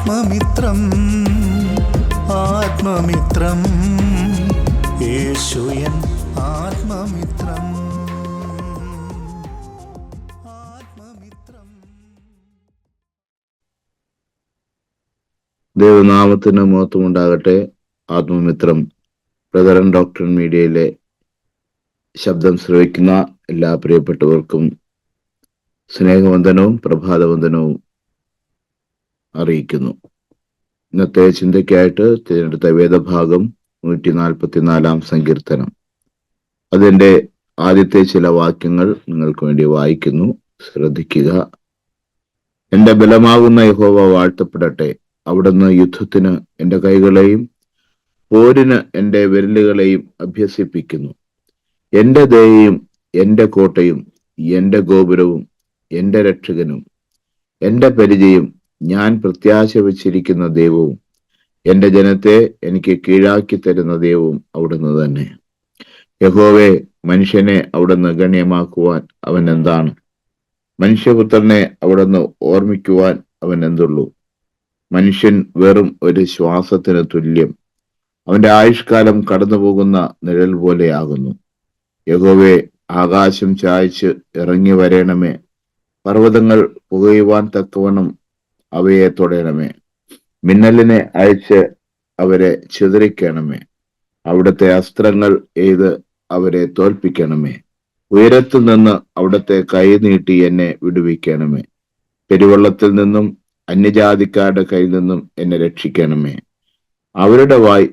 ആത്മമിത്രം ആത്മമിത്രം. യേശുയൻ ആത്മമിത്രം. ദൈവനാമത്തിന് മഹത്വം ഉണ്ടാകട്ടെ ആത്മമിത്രം. ബ്രദറൻ ഡോക്ടർ മീഡിയയിലെ ശബ്ദം ശ്രവിക്കുന്ന എല്ലാ പ്രിയപ്പെട്ടവർക്കും സ്നേഹവന്ദനവും പ്രഭാതവന്ദനവും. അറിയിക്കുന്നു. ഇന്നത്തെ ചിന്തയ്ക്കായിട്ട് തിരഞ്ഞെടുത്ത വേദഭാഗം നൂറ്റി നാൽപ്പത്തിനാലാം സങ്കീർത്തനം. അതിന്റെ ആദ്യത്തെ ചില വാക്യങ്ങൾ നിങ്ങൾക്ക് വേണ്ടി വായിക്കുന്നു. ശ്രദ്ധിക്കുക. എന്റെ ബലമാകുന്ന യഹോവ വാഴ്ത്തപ്പെടട്ടെ. അവിടുന്ന് യുദ്ധത്തിന് എന്റെ കൈകളെയും പോരിന് എന്റെ വിരലുകളെയും അഭ്യസിപ്പിക്കുന്നു. എന്റെ ദയയും എന്റെ കോട്ടയും എന്റെ ഗോപുരവും എന്റെ രക്ഷകനും എന്റെ പരിചയം ഞാൻ പ്രത്യാശ വച്ചിരിക്കുന്ന ദൈവവും എന്റെ ജനത്തെ എനിക്ക് കീഴാക്കി തരുന്ന ദൈവവും അവിടുന്ന് തന്നെ. യഹോവെ മനുഷ്യനെ അവിടുന്ന് ഗണ്യമാക്കുവാൻ അവൻ എന്താണ് മനുഷ്യപുത്രനെ അവിടുന്ന് ഓർമ്മിക്കുവാൻ അവൻ എന്തുള്ളൂ മനുഷ്യൻ വെറും ഒരു ശ്വാസത്തിന് തുല്യം. അവന്റെ ആയുഷ്കാലം കടന്നുപോകുന്ന നിഴൽ പോലെയാകുന്നു. യഹോവെ ആകാശം ചായച്ച് ഇറങ്ങി വരേണമേ. പർവതങ്ങൾ പുകയുവാൻ തക്കവണ്ണം അവയെ തൊടയണമേ മിന്നലിനെ അയച്ച് അവരെ ചിതറിക്കണമേ. അവിടുത്തെ അസ്ത്രങ്ങൾ എയ്ത് അവരെ തോൽപ്പിക്കണമേ. ഉയരത്തു നിന്ന് അവിടുത്തെ കൈ നീട്ടി എന്നെ വിടുവിക്കണമേ. പെരുവള്ളത്തിൽ നിന്നും അന്യജാതിക്കാരുടെ കയ്യിൽ നിന്നും എന്നെ രക്ഷിക്കണമേ. അവരുടെ വായ്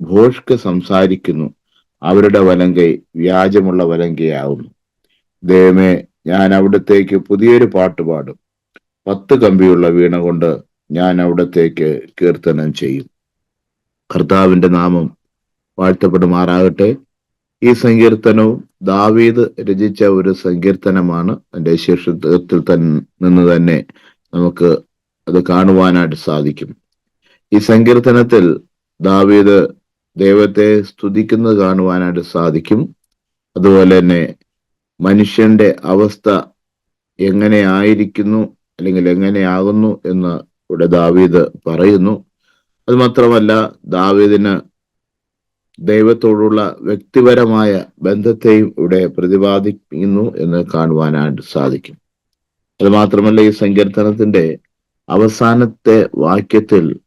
ഭോഷ്ക്ക് സംസാരിക്കുന്നു. അവരുടെ വലങ്കൈ വ്യാജമുള്ള വലങ്കയാവുന്നു. ദൈവമേ ഞാൻ അവിടത്തേക്ക് പുതിയൊരു പാട്ട് പാടും. പത്ത് കമ്പിയുള്ള വീണ കൊണ്ട് ഞാൻ അവിടത്തേക്ക് കീർത്തനം ചെയ്യും. കർത്താവിന്റെ നാമം വാഴ്ത്തപ്പെടുമാറാകട്ടെ. ഈ സങ്കീർത്തനവും ദാവീദ് രചിച്ച ഒരു സങ്കീർത്തനമാണ്. എന്റെ ശീർഷത്തിൽ തന്നെ നിന്ന് തന്നെ നമുക്ക് അത് കാണുവാനായിട്ട് സാധിക്കും. ഈ സങ്കീർത്തനത്തിൽ ദാവീദ് ദൈവത്തെ സ്തുതിക്കുന്നത് കാണുവാനായിട്ട് സാധിക്കും. അതുപോലെ തന്നെ മനുഷ്യന്റെ അവസ്ഥ എങ്ങനെ ആയിരിക്കുന്നു അല്ലെങ്കിൽ എങ്ങനെയാകുന്നു എന്ന് ഇവിടെ ദാവീദ് പറയുന്നു. അത് മാത്രമല്ല ദാവീദിന് ദൈവത്തോടുള്ള വ്യക്തിപരമായ ബന്ധത്തെയും ഇവിടെ പ്രതിപാദിക്കുന്നു എന്ന് കാണുവാനായിട്ട് സാധിക്കും. അത് മാത്രമല്ല ഈ സങ്കീർത്തനത്തിന്റെ അവസാനത്തെ വാക്യത്തിൽ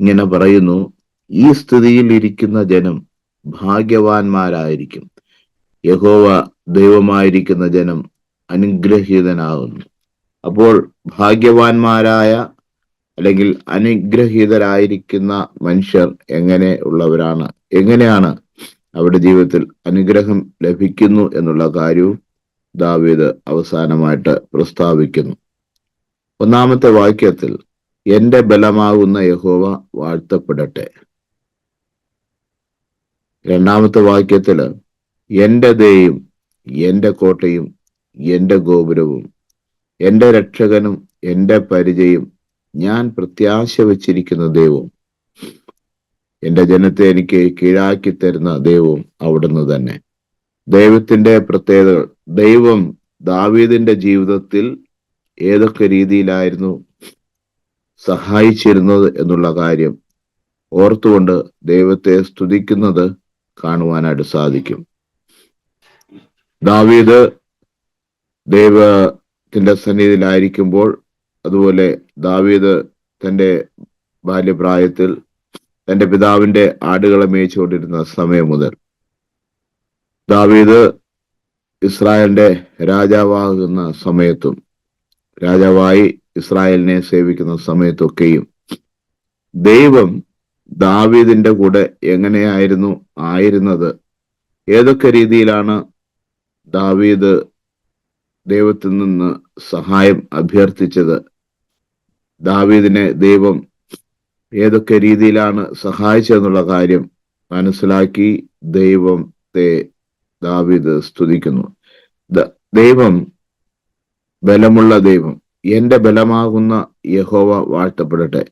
ഇങ്ങനെ പറയുന്നു ഈ സ്ഥിതിയിൽ ഇരിക്കുന്ന ജനം ഭാഗ്യവാന്മാരായിരിക്കും. യഹോവ ദൈവമായിരിക്കുന്ന ജനം അനുഗ്രഹീതനാകുന്നു. അപ്പോൾ ഭാഗ്യവാന്മാരായ അല്ലെങ്കിൽ അനുഗ്രഹീതരായിരിക്കുന്ന മനുഷ്യർ എങ്ങനെ ഉള്ളവരാണ്? എങ്ങനെയാണ് അവരുടെ ജീവിതത്തിൽ അനുഗ്രഹം ലഭിക്കുന്നു എന്നുള്ള കാര്യവും ദാവീദ് അവസാനമായിട്ട് പ്രസ്താവിക്കുന്നു. ഒന്നാമത്തെ വാക്യത്തിൽ എന്റെ ബലമാകുന്ന യഹോവ വാഴ്ത്തപ്പെടട്ടെ. രണ്ടാമത്തെ വാക്യത്തിൽ എന്റെ ദയും എന്റെ കോട്ടയും എന്റെ ഗോപുരവും എന്റെ രക്ഷകനും എന്റെ പരിചയം ഞാൻ പ്രത്യാശ വച്ചിരിക്കുന്ന ദൈവവും എന്റെ ജനത്തെ എനിക്ക് കീഴാക്കി തരുന്ന ദൈവം അവിടുന്ന് തന്നെ. ദൈവത്തിന്റെ പ്രത്യേകതകൾ ദൈവം ദാവീദിന്റെ ജീവിതത്തിൽ ഏതൊക്കെ രീതിയിലായിരുന്നു സഹായിച്ചിരുന്നത് എന്നുള്ള കാര്യം ഓർത്തുകൊണ്ട് ദൈവത്തെ സ്തുതിക്കുന്നത് കാണുവാനായിട്ട് സാധിക്കും. ദാവീദ് ദൈവത്തിന്റെ സന്നിധിയിലായിരിക്കുമ്പോൾ അതുപോലെ ദാവീദ് തന്റെ ബാല്യപ്രായത്തിൽ തന്റെ പിതാവിന്റെ ആടുകളെ മേയിച്ചുകൊണ്ടിരുന്ന സമയം മുതൽ ദാവീദ് ഇസ്രായേലിന്റെ രാജാവാകുന്ന സമയത്തും രാജാവായി ഇസ്രായേലിനെ സേവിക്കുന്ന സമയത്തൊക്കെയും ദൈവം ദാവീദിന്റെ കൂടെ എങ്ങനെയായിരുന്നു ആയിരുന്നത്? ഏതൊക്കെ രീതിയിലാണ് ദാവീദ് ദൈവത്തിൽ നിന്ന് സഹായം അഭ്യർത്ഥിച്ചത്. ദാവീദിനെ ദൈവം ഏതൊക്കെ രീതിയിലാണ് സഹായിച്ചതെന്നുള്ള കാര്യം മനസ്സിലാക്കി ദൈവത്തെ ദാവീദ് സ്തുതിക്കുന്നു. ദൈവം ബലമുള്ള ദൈവം എന്റെ ബലമാകുന്ന യഹോവ വാഴ്ത്തപ്പെടട്ടെ.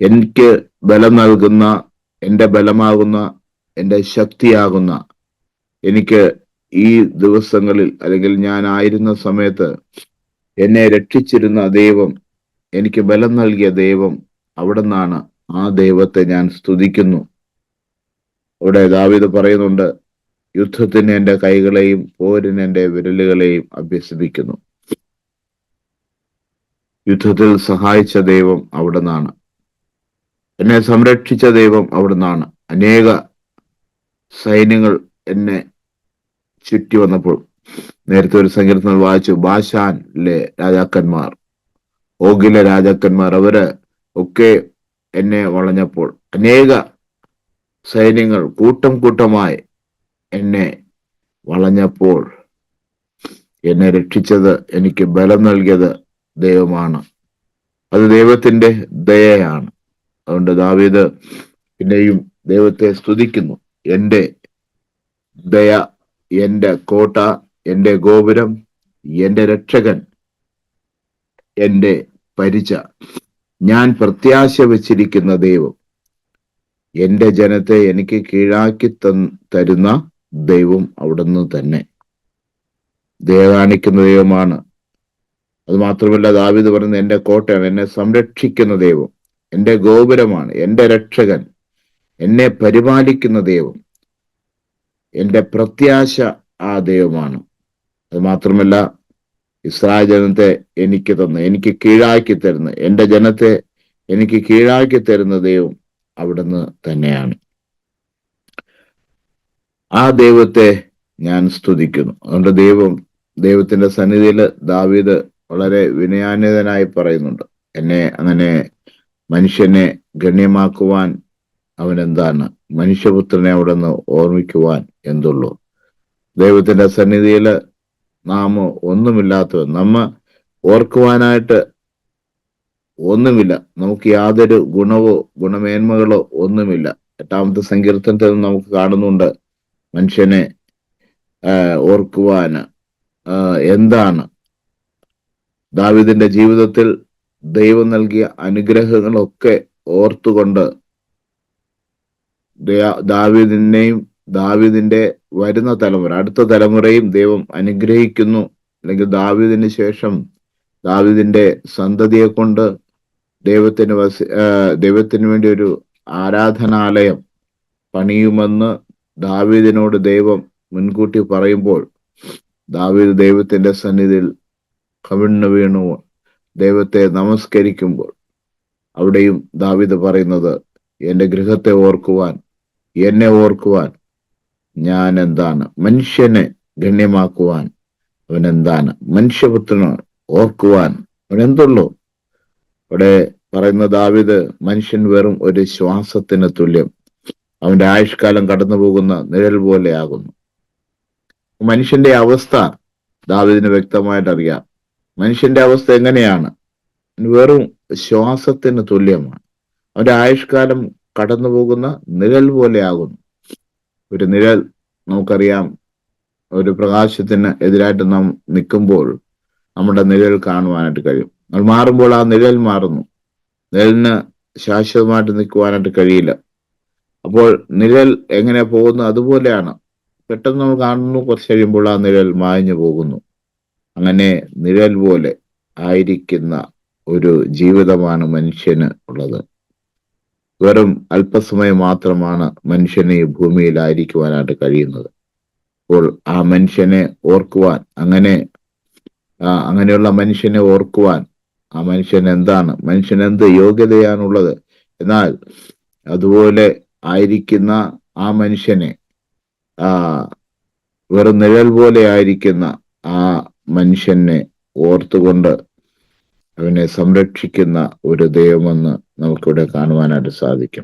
എനിക്ക് ബലം നൽകുന്ന എന്റെ ബലമാകുന്ന എന്റെ ശക്തിയാകുന്ന എനിക്ക് ഈ ദിവസങ്ങളിൽ അല്ലെങ്കിൽ ഞാൻ ആയിരുന്ന സമയത്ത് എന്നെ രക്ഷിച്ചിരുന്ന ദൈവം എനിക്ക് ബലം നൽകിയ ദൈവം അവിടെ നിന്നാണ് ആ ദൈവത്തെ ഞാൻ സ്തുതിക്കുന്നു. അവിടെ ദാവീദ് പറയുന്നുണ്ട് യുദ്ധത്തിന് എന്റെ കൈകളെയും പോരിന് എന്റെ വിരലുകളെയും അഭ്യസിപ്പിക്കുന്നു. യുദ്ധത്തിൽ സഹായിച്ച ദൈവം അവിടെ നിന്നാണ് എന്നെ സംരക്ഷിച്ച ദൈവം അവിടെ നിന്നാണ് അനേക സൈന്യങ്ങൾ എന്നെ ചുറ്റി വന്നപ്പോൾ നേരത്തെ ഒരു സങ്കീർത്തനം വായിച്ചു. ബാഷാനിലെ രാജാക്കന്മാർ ഓഗിലെ രാജാക്കന്മാർ അവർ ഒക്കെ എന്നെ വളഞ്ഞപ്പോൾ അനേക സൈന്യങ്ങൾ കൂട്ടം കൂട്ടമായി എന്നെ വളഞ്ഞപ്പോൾ എന്നെ രക്ഷിച്ചത് എനിക്ക് ബലം നൽകിയത് ദൈവമാണ്. അത് ദൈവത്തിന്റെ ദയയാണ്. അതുകൊണ്ട് ദാവീദ് പിന്നെയും ദൈവത്തെ സ്തുതിക്കുന്നു. എന്റെ ദയ എന്റെ കോട്ട എന്റെ ഗോപുരം എന്റെ രക്ഷകൻ എന്റെ പരിച. ഞാൻ പ്രത്യാശ വച്ചിരിക്കുന്ന ദൈവം. എന്റെ ജനത്തെ എനിക്ക് കീഴാക്കി തരുന്ന ദൈവം അവിടുന്ന് തന്നെ. ദേവാണിക്കുന്ന ദൈവമാണ്. അത് മാത്രമല്ല ദാവിദ് പറയുന്നത് എന്റെ കോട്ടയാണ് എന്നെ സംരക്ഷിക്കുന്ന ദൈവം. എന്റെ ഗോപുരമാണ് എന്റെ രക്ഷകൻ എന്നെ പരിപാലിക്കുന്ന ദൈവം. എന്റെ പ്രത്യാശ ആ ദൈവമാണ്. അത് മാത്രമല്ല ഇസ്രായേൽ ജനത്തെ എനിക്ക് തന്ന് എനിക്ക് കീഴാക്കി തരുന്ന എന്റെ ജനത്തെ എനിക്ക് കീഴാക്കി തരുന്ന ദൈവം അവിടുന്ന് തന്നെയാണ്. ആ ദൈവത്തെ ഞാൻ സ്തുതിക്കുന്നു. അതുകൊണ്ട് ദൈവം ദൈവത്തിന്റെ സന്നിധിയിൽ ദാവീദ് വളരെ വിനയാന്യതനായി പറയുന്നുണ്ട്. എന്നെ അങ്ങനെ മനുഷ്യനെ ഗണ്യമാക്കുവാൻ അവൻ എന്താണ് മനുഷ്യപുത്രനെ അവിടെ നിന്ന് ഓർമ്മിക്കുവാൻ എന്തുള്ളൂ? ദൈവത്തിന്റെ സന്നിധിയിൽ നാം ഒന്നുമില്ലാത്തവൻ നമ്മ ഓർക്കുവാനായിട്ട് ഒന്നുമില്ല. നമുക്ക് യാതൊരു ഗുണവോ ഗുണമേന്മകളോ ഒന്നുമില്ല. എട്ടാമത്തെ സങ്കീർത്തനത്തിൽ നമുക്ക് കാണുന്നുണ്ട് മനുഷ്യനെ ഓർക്കുവാന് എന്താണ്? ദാവിദിന്റെ ജീവിതത്തിൽ ദൈവം നൽകിയ അനുഗ്രഹങ്ങളൊക്കെ ഓർത്തുകൊണ്ട് ദാവീദിനെയും ദാവീദിന്റെ വരുന്ന തലമുറ അടുത്ത തലമുറയും ദൈവം അനുഗ്രഹിക്കുന്നു. അല്ലെങ്കിൽ ദാവീദിന് ശേഷം ദാവീദിന്റെ സന്തതിയെ കൊണ്ട് ദൈവത്തിന് വസ ദൈവത്തിന് വേണ്ടി ഒരു ആരാധനാലയം പണിയുമെന്ന് ദാവീദിനോട് ദൈവം മുൻകൂട്ടി പറയുമ്പോൾ ദാവീദ് ദൈവത്തിന്റെ സന്നിധിയിൽ കവിണ്ണു വീണു. ദൈവത്തെ നമസ്കരിക്കുമ്പോൾ അവിടെയും ദാവീദ് പറയുന്നത് എന്റെ ഗൃഹത്തെ ഓർക്കുവാൻ എന്നെ ഓർക്കുവാൻ ഞാൻ എന്താണ് മനുഷ്യനെ ഗണ്യമാക്കുവാൻ അവൻ എന്താണ് മനുഷ്യപുത്രനെ ഓർക്കുവാൻ അവൻ എന്തുള്ളൂ ഇവിടെ പറയുന്ന ദാവിദ് മനുഷ്യൻ വെറും ഒരു ശ്വാസത്തിന് തുല്യം. അവന്റെ ആയുഷ്കാലം കടന്നു പോകുന്ന നിഴൽ പോലെ ആകുന്നു. മനുഷ്യന്റെ അവസ്ഥ ദാവിദിന് വ്യക്തമായിട്ട് അറിയാം. മനുഷ്യന്റെ അവസ്ഥ എങ്ങനെയാണ്? വെറും ശ്വാസത്തിന് തുല്യമാണ്. അവന്റെ ആയുഷ്കാലം കടന്നു പോകുന്ന നിഴൽ പോലെ ആകുന്നു. ഒരു നിഴൽ നമുക്കറിയാം ഒരു പ്രകാശത്തിന് എതിരായിട്ട് നാം നിൽക്കുമ്പോൾ നമ്മുടെ നിഴൽ കാണുവാനായിട്ട് കഴിയും. നമ്മൾ മാറുമ്പോൾ ആ നിഴൽ മാറുന്നു. നിഴലിന് ശാശ്വതമായിട്ട് നിൽക്കുവാനായിട്ട് കഴിയില്ല. അപ്പോൾ നിഴൽ എങ്ങനെ പോകുന്നു അതുപോലെയാണ്. പെട്ടെന്ന് നമ്മൾ കാണുന്നു കുറച്ച് കഴിയുമ്പോൾ ആ നിഴൽ മായഞ്ഞു പോകുന്നു. അങ്ങനെ നിഴൽ പോലെ ആയിരിക്കുന്ന ഒരു ജീവിതമാണ് മനുഷ്യന് ഉള്ളത്. വെറും അല്പസമയം മാത്രമാണ് മനുഷ്യനെ ഭൂമിയിലായിരിക്കുവാനായിട്ട് കഴിയുന്നത്. അപ്പോൾ ആ മനുഷ്യനെ ഓർക്കുവാൻ അങ്ങനെ അങ്ങനെയുള്ള മനുഷ്യനെ ഓർക്കുവാൻ ആ മനുഷ്യൻ എന്താണ്? മനുഷ്യൻ എന്ത് യോഗ്യതയാണുള്ളത്? എന്നാൽ അതുപോലെ ആയിരിക്കുന്ന ആ മനുഷ്യനെ ആ വെറും നിഴൽ പോലെ ആയിരിക്കുന്ന ആ മനുഷ്യനെ ഓർത്തുകൊണ്ട് അവനെ സംരക്ഷിക്കുന്ന ഒരു ദൈവമെന്ന് നമുക്കിവിടെ കാണുവാനായിട്ട് സാധിക്കും.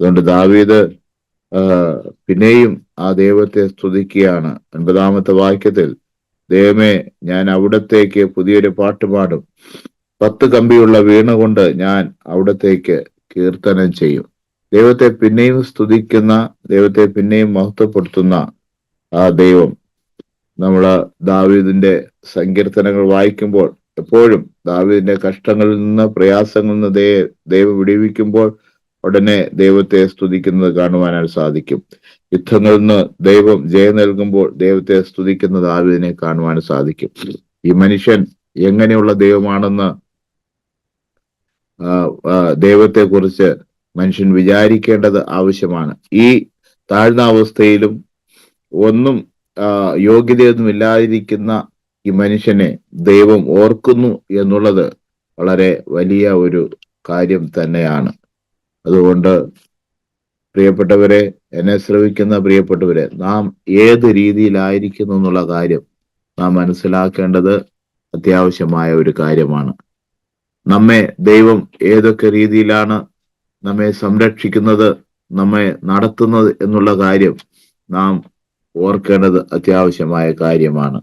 അതുകൊണ്ട് ദാവീദ് പിന്നെയും ആ ദൈവത്തെ സ്തുതിക്കുകയാണ്. ഒൻപതാമത്തെ വാക്യത്തിൽ ദൈവമേ ഞാൻ അവിടത്തേക്ക് പുതിയൊരു പാട്ട് പാടും. പത്ത് കമ്പിയുള്ള വീണ കൊണ്ട് ഞാൻ അവിടത്തേക്ക് കീർത്തനം ചെയ്യും. ദൈവത്തെ പിന്നെയും സ്തുതിക്കുന്ന ദൈവത്തെ പിന്നെയും മഹത്വപ്പെടുത്തുന്ന ആ ദൈവം. നമ്മൾ ദാവീദിന്റെ സങ്കീർത്തനങ്ങൾ വായിക്കുമ്പോൾ എപ്പോഴും ദാവിദിന്റെ കഷ്ടങ്ങളിൽ നിന്ന് പ്രയാസങ്ങളിൽ നിന്ന് ദേ ദൈവം വിടിവിക്കുമ്പോൾ ഉടനെ ദൈവത്തെ സ്തുതിക്കുന്നത് കാണുവാനായി സാധിക്കും. യുദ്ധങ്ങളിൽ നിന്ന് ദൈവം ജയം നൽകുമ്പോൾ ദൈവത്തെ സ്തുതിക്കുന്ന ദാവിദിനെ കാണുവാൻ സാധിക്കും. ഈ മനുഷ്യൻ എങ്ങനെയുള്ള ദൈവമാണെന്ന് ദൈവത്തെ കുറിച്ച് മനുഷ്യൻ വിചാരിക്കേണ്ടത് ആവശ്യമാണ്. ഈ താഴ്ന്ന അവസ്ഥയിലും ഒന്നും യോഗ്യതയൊന്നും ഇല്ലാതിരിക്കുന്ന ഈ മനുഷ്യനെ ദൈവം ഓർക്കുന്നു എന്നുള്ളത് വളരെ വലിയ ഒരു കാര്യം തന്നെയാണ്. അതുകൊണ്ട് പ്രിയപ്പെട്ടവരെ എന്നെ ശ്രവിക്കുന്ന പ്രിയപ്പെട്ടവരെ നാം ഏത് രീതിയിലായിരിക്കുന്നു എന്നുള്ള കാര്യം നാം മനസ്സിലാക്കേണ്ടത് അത്യാവശ്യമായ ഒരു കാര്യമാണ്. നമ്മെ ദൈവം ഏതൊക്കെ രീതിയിലാണ് നമ്മെ സംരക്ഷിക്കുന്നത് നമ്മെ നടത്തുന്നത് എന്നുള്ള കാര്യം നാം ഓർക്കേണ്ടത് അത്യാവശ്യമായ കാര്യമാണ്.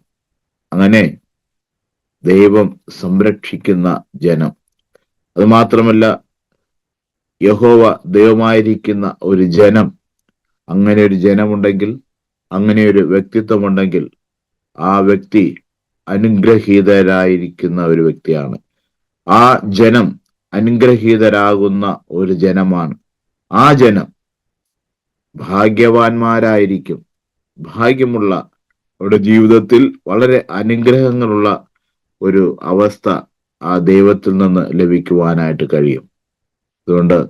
അങ്ങനെ ദൈവം സംരക്ഷിക്കുന്ന ജനം. അത് മാത്രമല്ല യഹോവ ദൈവമായിരിക്കുന്ന ഒരു ജനം അങ്ങനെ ഒരു ജനമുണ്ടെങ്കിൽ അങ്ങനെ ഒരു വ്യക്തിത്വമുണ്ടെങ്കിൽ ആ വ്യക്തി അനുഗ്രഹീതരായിരിക്കുന്ന ഒരു വ്യക്തിയാണ്. ആ ജനം അനുഗ്രഹീതരാകുന്ന ഒരു ജനമാണ്. ആ ജനം ഭാഗ്യവാന്മാരായിരിക്കും. ഭാഗ്യമുള്ള അവരുടെ ജീവിതത്തിൽ വളരെ അനുഗ്രഹങ്ങളുള്ള ഒരു അവസ്ഥ ആ ദൈവത്തിൽ നിന്ന് ലഭിക്കുവാനായിട്ട് കഴിയും. അതുകൊണ്ട്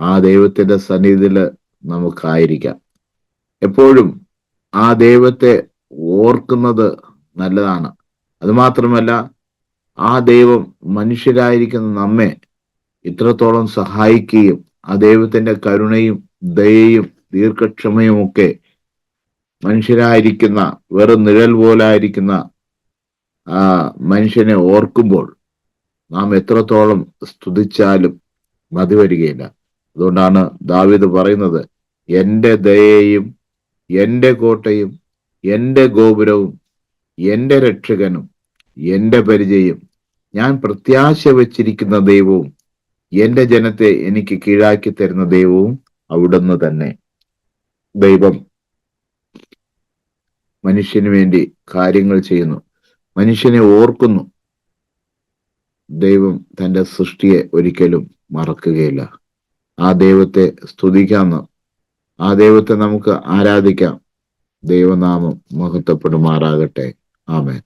ആ ദൈവത്തിന്റെ സന്നിധിയിൽ നമുക്കായിരിക്കാം. എപ്പോഴും ആ ദൈവത്തെ ഓർക്കുന്നത് നല്ലതാണ്. അതുമാത്രമല്ല ആ ദൈവം മനുഷ്യരായിരിക്കുന്ന നമ്മെ ഇത്രത്തോളം സഹായിക്കുകയും ആ ദൈവത്തിന്റെ കരുണയും ദയയും ദീർഘക്ഷമയും ഒക്കെ മനുഷ്യരായിരിക്കുന്ന വെറും നിഴൽ പോലായിരിക്കുന്ന മനുഷ്യനെ ഓർക്കുമ്പോൾ നാം എത്രത്തോളം സ്തുതിച്ചാലും മതി വരികയില്ല. അതുകൊണ്ടാണ് ദാവിദ് പറയുന്നത് എന്റെ ദയയെയും എന്റെ കോട്ടയും എന്റെ ഗോപുരവും എന്റെ രക്ഷകനും എന്റെ പരിചയം ഞാൻ പ്രത്യാശ വച്ചിരിക്കുന്ന ദൈവവും എന്റെ ജനത്തെ എനിക്ക് കീഴാക്കി തരുന്ന ദൈവവും അവിടുന്ന് തന്നെ. ദൈവം മനുഷ്യന് വേണ്ടി കാര്യങ്ങൾ ചെയ്യുന്നു. മനുഷ്യനെ ഓർക്കുന്നു. ദൈവം തന്റെ സൃഷ്ടിയെ ഒരിക്കലും മറക്കുകയില്ല. ആ ദൈവത്തെ സ്തുതിക്കാം ആ ദൈവത്തെ നമുക്ക് ആരാധിക്കാം. ദൈവനാമം മഹത്വപ്പെടുമാറാകട്ടെ. ആമേൻ.